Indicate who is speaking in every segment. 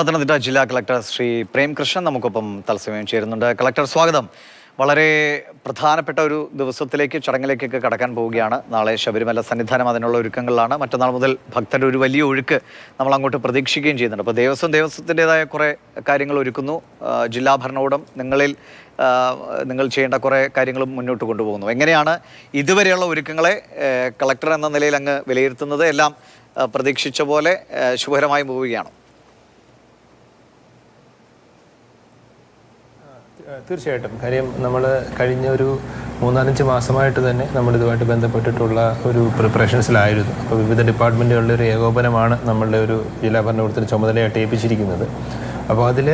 Speaker 1: പത്തനംതിട്ട ജില്ലാ കളക്ടർ ശ്രീ പ്രേംകൃഷ്ണൻ നമുക്കൊപ്പം തത്സമയം ചേരുന്നുണ്ട്. കളക്ടർ സ്വാഗതം. വളരെ പ്രധാനപ്പെട്ട ഒരു ദിവസത്തിലേക്ക് ചടങ്ങിലേക്കൊക്കെ കടക്കാൻ പോവുകയാണ്. നാളെ ശബരിമല സന്നിധാനം അതിനുള്ള ഒരുക്കങ്ങളിലാണ്. മറ്റന്നാൾ മുതൽ ഭക്തരുടെ ഒരു വലിയ ഒഴുക്ക് നമ്മൾ അങ്ങോട്ട് പ്രതീക്ഷിക്കുകയും ചെയ്യുന്നുണ്ട്. അപ്പോൾ ദേവസ്വം ദേവസ്വത്തിന്റെതായ കുറേ കാര്യങ്ങൾ ഒരുക്കുന്നു. ജില്ലാ ഭരണകൂടം നിങ്ങളിൽ നിങ്ങൾ ചെയ്യേണ്ട കുറേ കാര്യങ്ങളും മുന്നോട്ട് കൊണ്ടുപോകുന്നു. എങ്ങനെയാണ് ഇതുവരെയുള്ള ഒരുക്കങ്ങളെ കളക്ടർ എന്ന നിലയിൽ അങ്ങ് വിലയിരുത്തുന്നത്? എല്ലാം പ്രതീക്ഷിച്ച പോലെ ശുഭകരമായി പോവുകയാണ്.
Speaker 2: തീർച്ചയായിട്ടും. കാര്യം നമ്മൾ കഴിഞ്ഞ ഒരു മൂന്നാലഞ്ച് മാസമായിട്ട് തന്നെ നമ്മൾ ഇതുമായിട്ട് ബന്ധപ്പെട്ടിട്ടുള്ള ഒരു പ്രിപ്പറേഷൻസിലായിരുന്നു. അപ്പോൾ വിവിധ ഡിപ്പാർട്ട്മെന്റുകളുടെ ഒരു ഏകോപനമാണ് നമ്മളുടെ ഒരു ജില്ലാ ഭരണകൂടത്തിന് ചുമതലയായിട്ട് ഏൽപ്പിച്ചിരിക്കുന്നത് അപ്പോൾ അതിൽ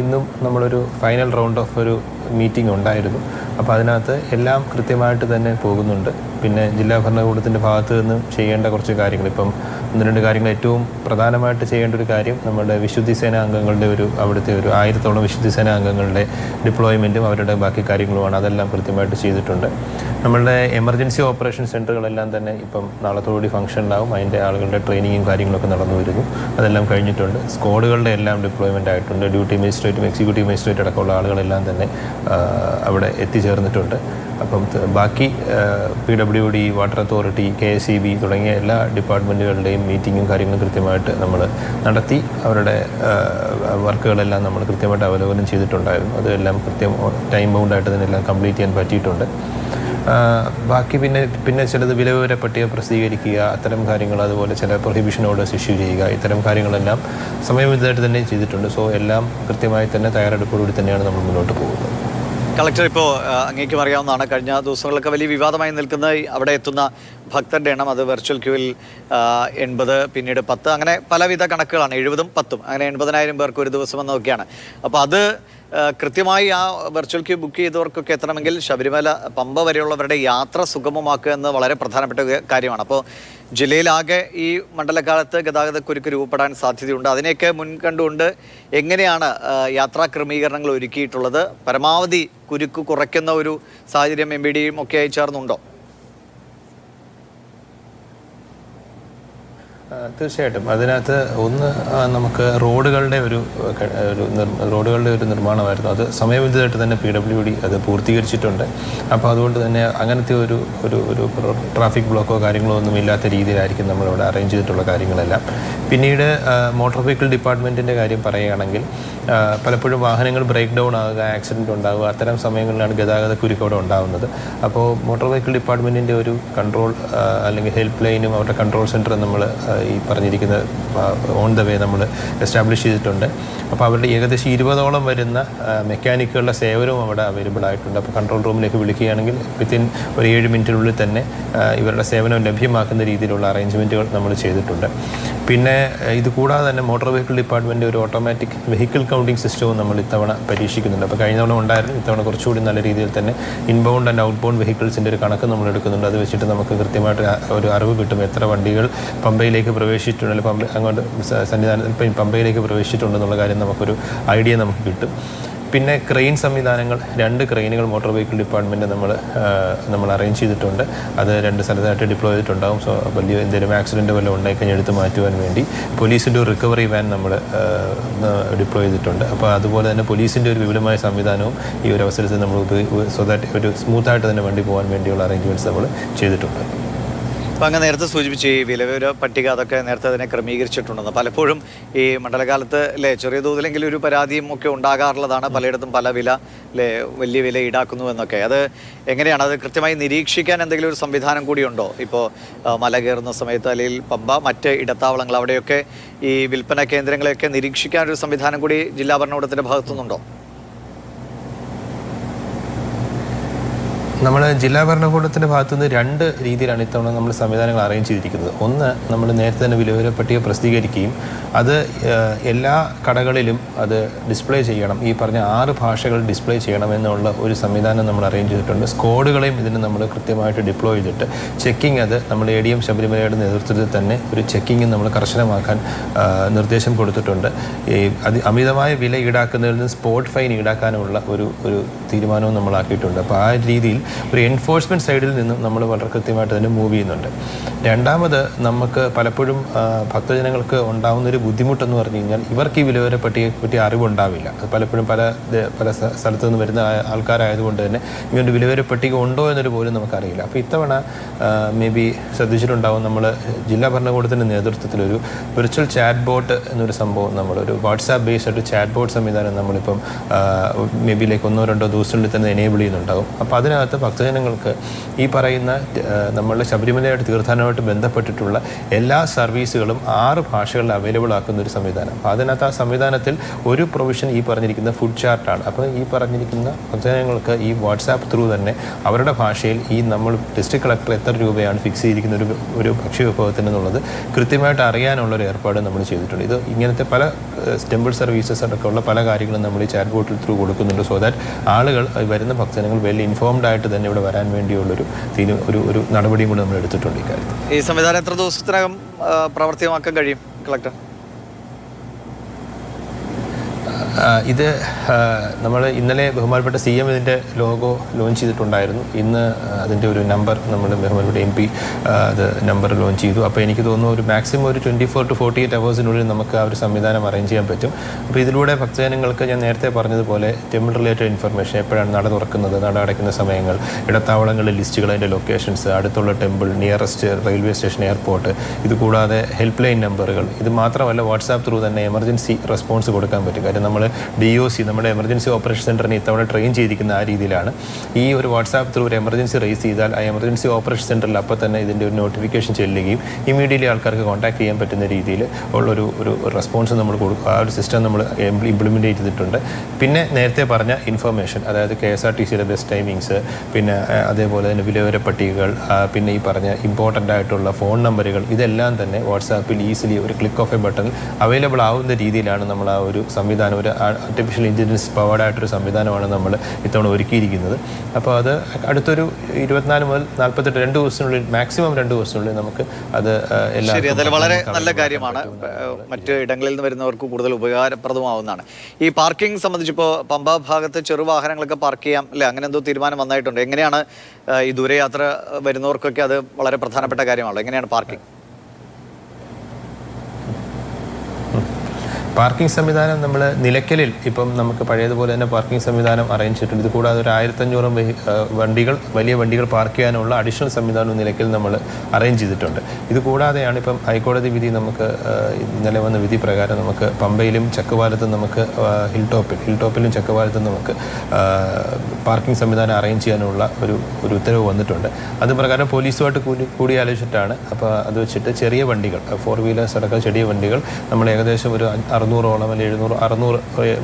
Speaker 2: ഇന്നും നമ്മളൊരു ഫൈനൽ റൗണ്ട് ഓഫ് ഒരു മീറ്റിംഗ് ഉണ്ടായിരുന്നു. അപ്പോൾ അതിനകത്ത് എല്ലാം കൃത്യമായിട്ട് തന്നെ പോകുന്നുണ്ട്. പിന്നെ ജില്ലാ ഭരണകൂടത്തിന്റെ ഭാഗത്തു നിന്നും ചെയ്യേണ്ട കുറച്ച് കാര്യങ്ങൾ. ഇപ്പം ഒന്ന് രണ്ട് കാര്യങ്ങൾ ഏറ്റവും പ്രധാനമായിട്ട് ചെയ്യേണ്ട ഒരു കാര്യം നമ്മുടെ വിശുദ്ധി സേനാ അംഗങ്ങളുടെ ഒരു അവിടുത്തെ ഒരു ആയിരത്തോളം വിശുദ്ധി സേനാ അംഗങ്ങളുടെ ഡിപ്ലോയ്മെന്റും അവരുടെ ബാക്കി കാര്യങ്ങളുമാണ് അതെല്ലാം കൃത്യമായിട്ട് ചെയ്തിട്ടുണ്ട്. നമ്മളുടെ എമർജൻസി ഓപ്പറേഷൻ സെന്ററുകളെല്ലാം തന്നെ ഇപ്പം നാളത്തോടുകൂടി ഉണ്ടാവും. അതിന്റെ ആളുകളുടെ ട്രെയിനിങ്ങും കാര്യങ്ങളൊക്കെ നടന്നു വരുന്നു. അതെല്ലാം കഴിഞ്ഞിട്ടുണ്ട്. സ്ക്വാഡുകളുടെ എല്ലാം ഡിപ്ലോയ്മെന്റ് ആയിട്ടുണ്ട്. ഡ്യൂട്ടി മജിസ്ട്രേറ്റും എക്സിക്യൂട്ടീവ് മജിസ്ട്രേറ്റ് അടക്കമുള്ള ആളുകളെല്ലാം തന്നെ അവിടെ എത്തിച്ചേർന്നിട്ടുണ്ട്. അപ്പം ബാക്കി P W D water authority K S E B തുടങ്ങിയ എല്ലാ ഡിപ്പാർട്ട്മെന്റുകളുടെയും മീറ്റിങ്ങും കാര്യങ്ങളും കൃത്യമായിട്ട് നമ്മൾ നടത്തി. അവരുടെ വർക്കുകളെല്ലാം നമ്മൾ കൃത്യമായിട്ട് അവലോകനം ചെയ്തിട്ടുണ്ടായിരുന്നു. അതെല്ലാം കൃത്യം ടൈം ബൗണ്ടായിട്ട് തന്നെ എല്ലാം കംപ്ലീറ്റ് ചെയ്യാൻ പറ്റിയിട്ടുണ്ട്. ബാക്കി പിന്നെ പിന്നെ ചിലത് വിലവിവര പട്ടിക പ്രസിദ്ധീകരിക്കുക അത്തരം കാര്യങ്ങൾ അതുപോലെ ചില പ്രൊഹിബിഷൻ ഓർഡേഴ്സ് ഇഷ്യൂ ചെയ്യുക ഇത്തരം കാര്യങ്ങളെല്ലാം സമയബന്ധിതമായിട്ട് തന്നെ ചെയ്തിട്ടുണ്ട്. സോ എല്ലാം കൃത്യമായി തന്നെ തയ്യാറെടുപ്പോടുകൂടി തന്നെയാണ് നമ്മൾ മുന്നോട്ട് പോകുന്നത്.
Speaker 1: കളക്ടർ ഇപ്പോൾ അങ്ങേക്കും അറിയാവുന്നതാണ്. കഴിഞ്ഞ ദിവസങ്ങളിലൊക്കെ വലിയ വിവാദമായി നിൽക്കുന്ന അവിടെ എത്തുന്ന ഭക്തരുടെ എണ്ണം അത് വെർച്വൽ ക്യൂവിൽ എൺപത് പിന്നീട് പത്ത് അങ്ങനെ പലവിധ കണക്കുകളാണ്. എഴുപതും പത്തും അങ്ങനെ എൺപതിനായിരം പേർക്ക് ഒരു ദിവസം എന്നൊക്കെയാണ് അപ്പോൾ അത് കൃത്യമായി ആ വെർച്വൽ ക്യൂ ബുക്ക് ചെയ്തവർക്കൊക്കെ എത്തണമെങ്കിൽ ശബരിമല പമ്പ വരെയുള്ളവരുടെ യാത്ര സുഗമമാക്കുക എന്ന് വളരെ പ്രധാനപ്പെട്ട കാര്യമാണ്. അപ്പോൾ ജില്ലയിലാകെ ഈ മണ്ഡലകാലത്ത് ഗതാഗതക്കുരുക്ക് രൂപപ്പെടാൻ സാധ്യതയുണ്ട്. അതിനെയൊക്കെ മുൻകണ്ടുകൊണ്ട് എങ്ങനെയാണ് യാത്രാ ക്രമീകരണങ്ങൾ ഒരുക്കിയിട്ടുള്ളത്? പരമാവധി കുരുക്ക് കുറയ്ക്കുന്ന ഒരു സാഹചര്യം എം ബി ഡിയും ഒക്കെ ചേർന്നുണ്ടോ?
Speaker 2: തീർച്ചയായിട്ടും. അതിനകത്ത് ഒന്ന് നമുക്ക് റോഡുകളുടെ ഒരു ഒരു റോഡുകളുടെ ഒരു നിർമ്മാണമായിരുന്നു. അത് സമയബന്ധിതമായിട്ട് തന്നെ പി ഡബ്ല്യു ഡി അത് പൂർത്തീകരിച്ചിട്ടുണ്ട്. അപ്പോൾ അതുകൊണ്ട് തന്നെ അങ്ങനത്തെ ഒരു ഒരു ഒരു ട്രാഫിക് ബ്ലോക്കോ കാര്യങ്ങളോ ഒന്നും ഇല്ലാത്ത രീതിയിലായിരിക്കും നമ്മളിവിടെ അറേഞ്ച് ചെയ്തിട്ടുള്ള കാര്യങ്ങളെല്ലാം. പിന്നീട് മോട്ടോർ വെഹിക്കിൾ ഡിപ്പാർട്ട്മെന്റിന്റെ കാര്യം പറയുകയാണെങ്കിൽ പലപ്പോഴും വാഹനങ്ങൾ ബ്രേക്ക് ഡൗൺ ആകുക ആക്സിഡന്റ് ഉണ്ടാവുക അത്തരം സമയങ്ങളിലാണ് ഗതാഗത കുരുക്കവിടെ അവിടെ ഉണ്ടാവുന്നത്. അപ്പോൾ മോട്ടോർ വെഹിക്കിൾ ഡിപ്പാർട്ട്മെന്റിന്റെ ഒരു കൺട്രോൾ അല്ലെങ്കിൽ ഹെൽപ്പ് ലൈനും അവരുടെ കൺട്രോൾ സെന്ററും നമ്മൾ ഈ പറഞ്ഞിരിക്കുന്ന ഓൺ ദ വേ നമ്മൾ എസ്റ്റാബ്ലിഷ് ചെയ്തിട്ടുണ്ട്. അപ്പോൾ അവരുടെ ഏകദേശം ഇരുപതോളം വരുന്ന മെക്കാനിക്കുകളുടെ സേവനവും അവിടെ അവൈലബിൾ ആയിട്ടുണ്ട്. അപ്പോൾ കൺട്രോൾ റൂമിലേക്ക് വിളിക്കുകയാണെങ്കിൽ വിത്തിൻ ഒരു ഏഴ് മിനിറ്റിനുള്ളിൽ തന്നെ ഇവരുടെ സേവനം ലഭ്യമാക്കുന്ന രീതിയിലുള്ള അറേഞ്ച്മെന്റുകൾ നമ്മൾ ചെയ്തിട്ടുണ്ട്. പിന്നെ ഇത് കൂടാതെ തന്നെ മോട്ടോർ വെഹിക്കിൾ ഡിപ്പാർട്ട്മെന്റ് ഒരു ഓട്ടോമാറ്റിക് വെഹിക്കിൾ കൗണ്ടിംഗ് സിസ്റ്റവും നമ്മൾ ഇത്തവണ പരീക്ഷിക്കുന്നുണ്ട്. അപ്പോൾ കഴിഞ്ഞ തവണ ഉണ്ടായിരുന്നു. ഇത്തവണ കുറച്ചുകൂടി നല്ല രീതിയിൽ തന്നെ ഇൻബൗണ്ട് ആൻഡ് ഔട്ട് ബൗണ്ട് വെഹിക്കിൾസിന്റെ ഒരു കണക്ക് നമ്മൾ എടുക്കുന്നുണ്ട്. അത് വെച്ചിട്ട് നമുക്ക് കൃത്യമായിട്ട് ഒരു അറിവ് കിട്ടും. എത്ര വണ്ടികൾ പമ്പയിലേക്ക് പ്രവേശിച്ചിട്ടുണ്ട് അല്ലെങ്കിൽ പമ്പ അങ്ങോട്ട് സന്നിധാനം സന്നിധാനത്തിൽ പമ്പയിലേക്ക് പ്രവേശിച്ചിട്ടുണ്ടെന്നുള്ള കാര്യം നമുക്കൊരു ഐഡിയ നമുക്ക് കിട്ടും. പിന്നെ ക്രെയിൻ സംവിധാനങ്ങൾ രണ്ട് ക്രെയിനുകൾ മോട്ടോർ വെഹിക്കിൾ ഡിപ്പാർട്ട്മെന്റ് നമ്മൾ നമ്മൾ അറേഞ്ച് ചെയ്തിട്ടുണ്ട്. അത് രണ്ട് സ്ഥലത്തായിട്ട് ഡിപ്ലോയ് ചെയ്തിട്ടുണ്ടാകും സോ വലിയ എന്തെങ്കിലും ആക്സിഡന്റ് വല്ലതും ഉണ്ടായിക്കഴിഞ്ഞാൽ എടുത്ത് മാറ്റുവാൻ വേണ്ടി പോലീസിന്റെ ഒരു റിക്കവറി വാൻ നമ്മൾ ഡിപ്ലോയ് ചെയ്തിട്ടുണ്ട്. അപ്പോൾ അതുപോലെ തന്നെ പോലീസിന്റെ ഒരു വിപുലമായ സംവിധാനവും ഈ ഒരു അവസരത്തിൽ നമ്മൾ സോ ദാറ്റ് ഒരു സ്മൂത്തായിട്ട് തന്നെ വണ്ടി പോകാൻ വേണ്ടിയുള്ള അറേഞ്ച്മെന്റ്സ് നമ്മൾ ചെയ്തിട്ടുണ്ട്.
Speaker 1: അപ്പം അങ്ങ് നേരത്തെ സൂചിപ്പിച്ച് ഈ വിലവിവര പട്ടിക അതൊക്കെ നേരത്തെ തന്നെ ക്രമീകരിച്ചിട്ടുണ്ടെന്ന്. പലപ്പോഴും ഈ മണ്ഡലകാലത്ത് അല്ലേ ചെറിയ തോതിലെങ്കിലും ഒരു പരാതിയും ഒക്കെ ഉണ്ടാകാറുള്ളതാണ്. പലയിടത്തും പല വില അല്ലേ വലിയ വില ഈടാക്കുന്നു എന്നൊക്കെ. അത് എങ്ങനെയാണ്? അത് കൃത്യമായി നിരീക്ഷിക്കാൻ എന്തെങ്കിലും ഒരു സംവിധാനം കൂടിയുണ്ടോ ഇപ്പോൾ മല കയറുന്ന സമയത്ത് അല്ലെങ്കിൽ പമ്പ മറ്റ് ഇടത്താവളങ്ങൾ അവിടെയൊക്കെ ഈ വിൽപ്പന കേന്ദ്രങ്ങളെയൊക്കെ നിരീക്ഷിക്കാൻ ഒരു സംവിധാനം കൂടി ജില്ലാ ഭരണകൂടത്തിന്റെ ഭാഗത്തുനിന്നുണ്ടോ?
Speaker 2: നമ്മൾ ജില്ലാ ഭരണകൂടത്തിന്റെ ഭാഗത്തുനിന്ന് രണ്ട് രീതിയിലാണ് ഇത്തവണ നമ്മൾ സംവിധാനങ്ങൾ അറേഞ്ച് ചെയ്തിരിക്കുന്നത്. ഒന്ന് നമ്മൾ നേരത്തെ തന്നെ വിലവര പട്ടിക പ്രസിദ്ധീകരിക്കുകയും അത് എല്ലാ കടകളിലും അത് ഡിസ്പ്ലേ ചെയ്യണം. ഈ പറഞ്ഞ ആറ് ഭാഷകൾ ഡിസ്പ്ലേ ചെയ്യണം എന്നുള്ള ഒരു സംവിധാനം നമ്മൾ അറേഞ്ച് ചെയ്തിട്ടുണ്ട്. സ്കോഡുകളെയും ഇതിന് നമ്മൾ കൃത്യമായിട്ട് ഡിപ്ലോയ് ചെയ്തിട്ട് ചെക്കിംഗ് അത് നമ്മൾ എ ഡി എം ശബരിമലയുടെ നേതൃത്വത്തിൽ തന്നെ ഒരു ചെക്കിംഗ് നമ്മൾ കർശനമാക്കാൻ നിർദ്ദേശം കൊടുത്തിട്ടുണ്ട്. ഈ അതി അമിതമായ വില ഈടാക്കുന്നതിൽ നിന്ന് സ്പോട്ട് ഫൈൻ ഈടാക്കാനുള്ള ഒരു ഒരു തീരുമാനവും നമ്മളാക്കിയിട്ടുണ്ട് അപ്പോൾ ആ രീതിയിൽ ഒരു എൻഫോഴ്സ്മെന്റ് സൈഡിൽ നിന്നും നമ്മൾ വളരെ കൃത്യമായിട്ട് തന്നെ മൂവ് ചെയ്യുന്നുണ്ട്. രണ്ടാമത് നമുക്ക് പലപ്പോഴും ഭക്തജനങ്ങൾക്ക് ഉണ്ടാകുന്ന ഒരു ബുദ്ധിമുട്ടെന്ന് പറഞ്ഞു കഴിഞ്ഞാൽ ഇവർക്ക് ഈ വിലവര പട്ടിയെ പറ്റി അറിവുണ്ടാവില്ല. അത് പലപ്പോഴും പല പല സ്ഥ- സ്ഥലത്തു നിന്ന് വരുന്ന ആൾക്കാരായതുകൊണ്ട് തന്നെ ഇങ്ങനൊരു വിലവര പട്ടിക ഉണ്ടോ എന്നൊരു പോലും നമുക്കറിയില്ല. അപ്പോൾ ഇത്തവണ മേ ബി ശ്രദ്ധിച്ചിട്ടുണ്ടാവും നമ്മൾ ജില്ലാ ഭരണകൂടത്തിന്റെ നേതൃത്വത്തിൽ ഒരു വിർച്വൽ ചാറ്റ് ബോട്ട് എന്നൊരു സംഭവം നമ്മളൊരു വാട്സാപ്പ് ബേസ്ഡ് ചാറ്റ് ബോട്ട് സംവിധാനം നമ്മളിപ്പം മേ ലൈക്ക് ഒന്നോ രണ്ടോ ദിവസങ്ങളിൽ തന്നെ എനേബിൾ ചെയ്യുന്നുണ്ടാവും. അപ്പോൾ അതിനകത്ത് ഭക്തജനങ്ങൾക്ക് ഈ പറയുന്ന നമ്മളുടെ ശബരിമലയായിട്ട് തീർത്ഥാടനമായിട്ട് ബന്ധപ്പെട്ടിട്ടുള്ള എല്ലാ സർവീസുകളും ആറ് ഭാഷകളിൽ അവൈലബിൾ ആക്കുന്ന ഒരു സംവിധാനം. അതിനകത്ത് ആ സംവിധാനത്തിൽ ഒരു പ്രൊവിഷൻ ഈ പറഞ്ഞിരിക്കുന്ന ഫുഡ് ചാർട്ടാണ് അപ്പോൾ ഈ പറഞ്ഞിരിക്കുന്ന ഭക്തജനങ്ങൾക്ക് ഈ വാട്സാപ്പ് ത്രൂ തന്നെ അവരുടെ ഭാഷയിൽ ഈ നമ്മൾ ഡിസ്ട്രിക്ട് കളക്ടർ എത്ര രൂപയാണ് ഫിക്സ് ചെയ്തിരിക്കുന്ന ഒരു ഒരു ഭക്ഷ്യവിഭവത്തിന് എന്നുള്ളത് കൃത്യമായിട്ട് അറിയാനുള്ള ഒരു ഏർപ്പാട് നമ്മൾ ചെയ്തിട്ടുണ്ട്. ഇത് ഇങ്ങനത്തെ പല ടെമ്പിൾ സർവീസസ് അടക്കമുള്ള പല കാര്യങ്ങളും നമ്മൾ ഈ ചാറ്റ് ബോട്ടിൽ ത്രൂ കൊടുക്കുന്നുണ്ട്. സോ ദാറ്റ് ആളുകൾ വരുന്ന ഭക്തജനങ്ങൾ വെൽ ഇൻഫോംഡ് ആയിട്ട് തന്നെ ഇവിടെ വരാൻ വേണ്ടിയുള്ളൊരു തീരു ഒരു ഒരു നടപടിയും കൂടി നമ്മൾ എടുത്തിട്ടുണ്ട് ഇക്കാര്യത്തിൽ.
Speaker 1: ഈ സംവിധാനം എത്ര ദിവസത്തിനകം പ്രാവർത്തികമാക്കാൻ കഴിയും കളക്ടർ
Speaker 2: ആ, ഇത് നമ്മൾ ഇന്നലെ ബഹുമാനപ്പെട്ട സി എം ഇതിന്റെ ലോഗോ ലോഞ്ച് ചെയ്തിട്ടുണ്ടായിരുന്നു. ഇന്ന് അതിന്റെ ഒരു നമ്പർ നമ്മൾ ബഹുമാനപ്പെട്ട എം പി അത് നമ്പർ ലോഞ്ച് ചെയ്തു. അപ്പോൾ എനിക്ക് തോന്നുന്നു ഒരു മാക്സിമം ഒരു twenty four to forty eight അവേഴ്സിനുള്ളിൽ നമുക്ക് ആ ഒരു സംവിധാനം അറേഞ്ച് ചെയ്യാൻ പറ്റും. അപ്പോൾ ഇതിലൂടെ ഭക്തജനങ്ങൾക്ക് ഞാൻ നേരത്തെ പറഞ്ഞതുപോലെ ടെമ്പിൾ റിലേറ്റഡ് ഇൻഫർമേഷൻ എപ്പോഴാണ് നട തുറക്കുന്നത് നട അടയ്ക്കുന്ന സമയങ്ങൾ ഇടത്താവളങ്ങളിലെ ലിസ്റ്റുകൾ അതിന്റെ ലൊക്കേഷൻസ് അടുത്തുള്ള temple nearest railway station airport ഇത് കൂടാതെ ഹെൽപ്പ് ലൈൻ നമ്പറുകൾ ഇത് മാത്രമല്ല വാട്സാപ്പ് ത്രൂ തന്നെ എമർജൻസി റെസ്പോൺസ് കൊടുക്കാൻ പറ്റും. കാര്യം നമ്മൾ ഡി ഒ സി നമ്മുടെ എമർജൻസി ഓപ്പറേഷൻ സെന്ററിനെ ഇത്തവണ ട്രെയിൻ ചെയ്തിരിക്കുന്ന ആ രീതിയിലാണ്. ഈ ഒരു വാട്സാപ്പ് ത്രൂ ഒരു എമർജൻസി റേസ് ചെയ്താൽ ആ എമർജൻസി ഓപ്പറേഷൻ സെന്ററിൽ അപ്പോൾ തന്നെ ഇതിന്റെ ഒരു നോട്ടിഫിക്കേഷൻ ചെല്ലുകയും ഇമീഡിയറ്റ്ലി ആൾക്കാർക്ക് കോൺടാക്ട് ചെയ്യാൻ പറ്റുന്ന രീതിയിൽ ഉള്ളൊരു ഒരു റെസ്പോൺസ് നമ്മൾ കൊടുക്കുക. ആ ഒരു സിസ്റ്റം നമ്മൾ ഇംപ്ലിമെന്റ് ചെയ്തിട്ടുണ്ട്. പിന്നെ നേരത്തെ പറഞ്ഞ ഇൻഫർമേഷൻ അതായത് കെ എസ് ആർ ടി സിയുടെ ബെസ്റ്റ് ടൈമിങ്സ് പിന്നെ അതേപോലെ തന്നെ വിലവര പട്ടികകൾ പിന്നെ ഈ പറഞ്ഞ ഇമ്പോർട്ടന്റ് ആയിട്ടുള്ള ഫോൺ നമ്പറുകൾ ഇതെല്ലാം തന്നെ വാട്സാപ്പിൽ ഈസിലി ഒരു click of a button available ആവുന്ന രീതിയിലാണ് നമ്മൾ ആ ഒരു സംവിധാനം ഒരു ആർട്ടിഫിഷ്യൽ ഇന്റലിജൻസ് പവർഡ് ആയിട്ടൊരു സംവിധാനമാണ് നമ്മൾ ഇത്തവണ ഒരുക്കിയിരിക്കുന്നത്. അപ്പോൾ അത് അടുത്തൊരു ഇരുപത്തിനാല് മുതൽ നാൽപ്പത്തെട്ട് രണ്ട് ദിവസത്തിനുള്ളിൽ മാക്സിമം രണ്ട് ദിവസത്തിനുള്ളിൽ നമുക്ക് അത്
Speaker 1: ശരി വളരെ നല്ല കാര്യമാണ്. മറ്റ് ഇടങ്ങളിൽ നിന്ന് വരുന്നവർക്ക് കൂടുതൽ ഉപകാരപ്രദമാവുന്നതാണ്. ഈ പാർക്കിംഗ് സംബന്ധിച്ചിപ്പോൾ പമ്പ ഭാഗത്ത് ചെറുവാഹനങ്ങളൊക്കെ പാർക്ക് ചെയ്യാം അല്ലെ? അങ്ങനെ എന്തോ തീരുമാനം വന്നായിട്ടുണ്ട്. എങ്ങനെയാണ് ഈ ദൂരയാത്ര വരുന്നവർക്കൊക്കെ അത് വളരെ പ്രധാനപ്പെട്ട കാര്യമാണല്ലോ. എങ്ങനെയാണ് പാർക്കിംഗ്
Speaker 2: പാർക്കിംഗ് സംവിധാനം നമ്മൾ നിലയ്ക്കലിൽ ഇപ്പം നമുക്ക് പഴയതുപോലെ തന്നെ പാർക്കിംഗ് സംവിധാനം അറേഞ്ച് ചെയ്തിട്ടുണ്ട്. ഇത് കൂടാതെ ഒരു ആയിരത്തഞ്ഞൂറും വണ്ടികൾ വലിയ വണ്ടികൾ പാർക്ക് ചെയ്യാനുള്ള അഡീഷണൽ സംവിധാനം നിലയ്ക്കൽ നമ്മൾ അറേഞ്ച് ചെയ്തിട്ടുണ്ട്. ഇത് കൂടാതെയാണ് ഇപ്പം ഹൈക്കോടതി വിധി നമുക്ക് ഇന്നലെ വന്ന വിധി പ്രകാരം നമുക്ക് പമ്പയിലും ചക്കുപാലത്തും നമുക്ക് ഹിൽ ടോപ്പിൽ ഹിൽ ടോപ്പിലും ചക്കുപാലത്തും നമുക്ക് പാർക്കിംഗ് സംവിധാനം അറേഞ്ച് ചെയ്യാനുള്ള ഒരു ഒരു ഉത്തരവ് വന്നിട്ടുണ്ട്. അത് പ്രകാരം പോലീസുമായിട്ട് കൂടി കൂടിയാലോചിച്ചിട്ടാണ്. അപ്പോൾ അത് വെച്ചിട്ട് ചെറിയ വണ്ടികൾ ഫോർ വീലേഴ്സ് അടക്കം ചെറിയ വണ്ടികൾ നമ്മൾ ഏകദേശം ഒരു അറുന്നൂറോളം അല്ലെങ്കിൽ എഴുന്നൂറ് അറുന്നൂറ്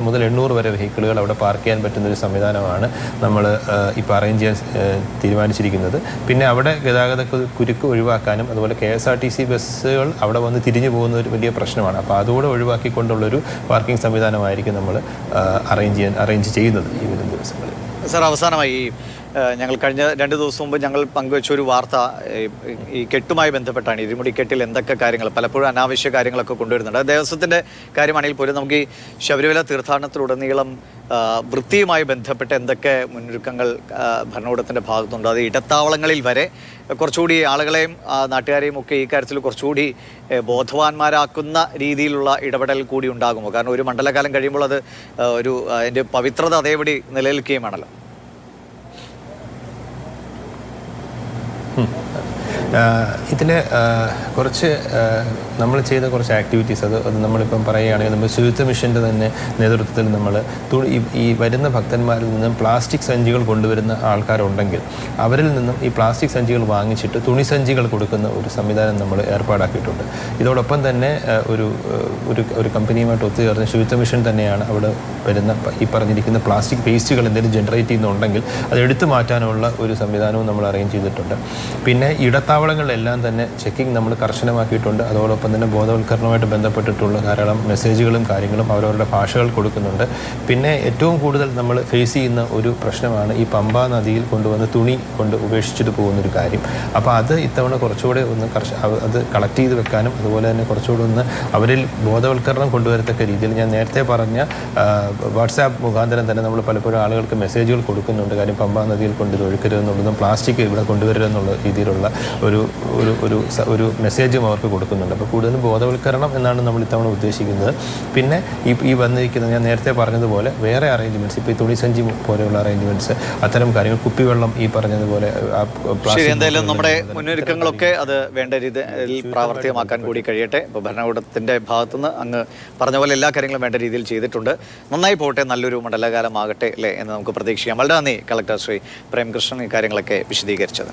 Speaker 2: മുതൽ എണ്ണൂറ് വരെ വെഹിക്കിളുകൾ അവിടെ പാർക്ക് ചെയ്യാൻ പറ്റുന്ന ഒരു സംവിധാനമാണ് നമ്മൾ ഇപ്പോൾ അറേഞ്ച് ചെയ്യാൻ തീരുമാനിച്ചിരിക്കുന്നത്. പിന്നെ അവിടെ ഗതാഗത കുരുക്ക് ഒഴിവാക്കാനും അതുപോലെ K S R T C ബസ്സുകൾ അവിടെ വന്ന് തിരിഞ്ഞു പോകുന്ന ഒരു വലിയ പ്രശ്നമാണ്. അപ്പോൾ അതുകൂടെ ഒഴിവാക്കിക്കൊണ്ടുള്ളൊരു പാർക്കിംഗ് സംവിധാനമായിരിക്കും നമ്മൾ അറേഞ്ച് ചെയ്യാൻ അറേഞ്ച് ചെയ്യുന്നത് ഈ വരും ദിവസങ്ങളിൽ.
Speaker 1: സാർ അവസാനമായി ഞങ്ങൾ കഴിഞ്ഞ രണ്ട് ദിവസം മുമ്പ് ഞങ്ങൾ പങ്കുവച്ച ഒരു വാർത്ത ഈ- കെട്ടുമായി ബന്ധപ്പെട്ടാണ്. ഇരുമുടി കെട്ടിൽ എന്തൊക്കെ കാര്യങ്ങൾ പലപ്പോഴും അനാവശ്യ കാര്യങ്ങളൊക്കെ കൊണ്ടുവരുന്നുണ്ട്. ദേവസ്വത്തിന്റെ കാര്യമാണെങ്കിൽ പോലും നമുക്ക് ഈ ശബരിമല തീർത്ഥാടനത്തിലുടനീളം വൃത്തിയുമായി ബന്ധപ്പെട്ട് എന്തൊക്കെ മുന്നൊരുക്കങ്ങൾ ഭരണകൂടത്തിന്റെ ഭാഗത്തുണ്ട്. അത് ഇടത്താവളങ്ങളിൽ വരെ കുറച്ചുകൂടി ആളുകളെയും നാട്ടുകാരെയും ഒക്കെ ഈ കാര്യത്തിൽ കുറച്ചുകൂടി ബോധവാന്മാരാക്കുന്ന രീതിയിലുള്ള ഇടപെടൽ കൂടി ഉണ്ടാകുമോ? കാരണം ഒരു മണ്ഡലകാലം കഴിയുമ്പോൾ അത് ഒരു അതിന്റെ പവിത്രത അതേപടി നിലനിൽക്കുകയുമാണല്ലോ 嗯对
Speaker 2: ഇതിൽ കുറച്ച് നമ്മൾ ചെയ്ത കുറച്ച് ആക്ടിവിറ്റീസ് അത് അത് നമ്മളിപ്പം പറയുകയാണെങ്കിൽ നമ്മൾ ശുചിത്വ മിഷന്റെ തന്നെ നേതൃത്വത്തിൽ നമ്മൾ ഈ വരുന്ന ഭക്തന്മാരിൽ നിന്നും പ്ലാസ്റ്റിക് സഞ്ചികൾ കൊണ്ടുവരുന്ന ആൾക്കാരുണ്ടെങ്കിൽ അവരിൽ നിന്നും ഈ പ്ലാസ്റ്റിക് സഞ്ചികൾ വാങ്ങിച്ചിട്ട് തുണി സഞ്ചികൾ കൊടുക്കുന്ന ഒരു സംവിധാനം നമ്മൾ ഏർപ്പാടാക്കിയിട്ടുണ്ട്. ഇതോടൊപ്പം തന്നെ ഒരു ഒരു ഒരു കമ്പനിയുമായിട്ട് ഒത്തുചേർന്ന് ശുചിത്വ മിഷൻ തന്നെയാണ് അവിടെ വരുന്ന ഈ പറഞ്ഞിരിക്കുന്ന പ്ലാസ്റ്റിക് വേസ്റ്റുകൾ എന്തെങ്കിലും ജനറേറ്റ് ചെയ്യുന്നുണ്ടെങ്കിൽ അത് എടുത്തു മാറ്റാനുള്ള ഒരു സംവിധാനവും നമ്മൾ അറേഞ്ച് ചെയ്തിട്ടുണ്ട്. പിന്നെ ഇടത്താവള വിമാനത്താവളങ്ങളിലെല്ലാം തന്നെ ചെക്കിംഗ് നമ്മൾ കർശനമാക്കിയിട്ടുണ്ട്. അതോടൊപ്പം തന്നെ ബോധവൽക്കരണവുമായിട്ട് ബന്ധപ്പെട്ടിട്ടുള്ള ധാരാളം മെസ്സേജുകളും കാര്യങ്ങളും അവരവരുടെ ഭാഷകൾ കൊടുക്കുന്നുണ്ട്. പിന്നെ ഏറ്റവും കൂടുതൽ നമ്മൾ ഫേസ് ചെയ്യുന്ന ഒരു പ്രശ്നമാണ് ഈ പമ്പ നദിയിൽ കൊണ്ടുവന്ന് തുണി കൊണ്ട് ഉപേക്ഷിച്ചിട്ട് പോകുന്നൊരു കാര്യം. അപ്പോൾ അത് ഇത്തവണ കുറച്ചുകൂടെ ഒന്ന് കർശ അത് കളക്ട് ചെയ്ത് വെക്കാനും അതുപോലെ തന്നെ കുറച്ചുകൂടെ ഒന്ന് അവരിൽ ബോധവൽക്കരണം കൊണ്ടുവരത്തക്ക രീതിയിൽ ഞാൻ നേരത്തെ പറഞ്ഞ വാട്സാപ്പ് മുഖാന്തരം തന്നെ നമ്മൾ പലപ്പോഴും ആളുകൾക്ക് മെസ്സേജുകൾ കൊടുക്കുന്നുണ്ട്. കാര്യം പമ്പാ നദിയിൽ കൊണ്ട് ഇത് ഒഴുക്കരുതെന്നുള്ളതും പ്ലാസ്റ്റിക് ഇവിടെ കൊണ്ടുവരരുതെന്നുള്ള രീതിയിലുള്ള ഒരു ഒരു ഒരു ഒരു ഒരു മെസ്സേജും അവർക്ക് കൊടുക്കുന്നുണ്ട്. അപ്പോൾ കൂടുതലും ബോധവൽക്കരണം എന്നാണ് നമ്മൾ ഇത്തവണ ഉദ്ദേശിക്കുന്നത്. പിന്നെ ഈ ഈ വന്നിരിക്കുന്ന ഞാൻ നേരത്തെ പറഞ്ഞതുപോലെ വേറെ അറേഞ്ച്മെന്റ്സ് ഇപ്പോൾ ഈ തുണിസഞ്ചി പോലെയുള്ള അറേഞ്ച്മെന്റ്സ് അത്തരം കാര്യങ്ങൾ കുപ്പിവെള്ളം ഈ പറഞ്ഞതുപോലെ
Speaker 1: എന്തായാലും നമ്മുടെ മുന്നൊരുക്കങ്ങളൊക്കെ അത് വേണ്ട രീതിയിൽ പ്രാവർത്തികമാക്കാൻ കൂടി കഴിയട്ടെ. ഇപ്പോൾ ഭരണകൂടത്തിന്റെ ഭാഗത്തുനിന്ന് അങ്ങ് പറഞ്ഞ പോലെ എല്ലാ കാര്യങ്ങളും വേണ്ട രീതിയിൽ ചെയ്തിട്ടുണ്ട്. നന്നായി പോട്ടെ നല്ലൊരു മണ്ഡലകാലമാകട്ടെ അല്ലേ എന്ന് നമുക്ക് പ്രതീക്ഷിക്കാം. വളരെ നന്ദി കളക്ടർ ശ്രീ പ്രേംകൃഷ്ണൻ ഈ കാര്യങ്ങളൊക്കെ വിശദീകരിച്ചത്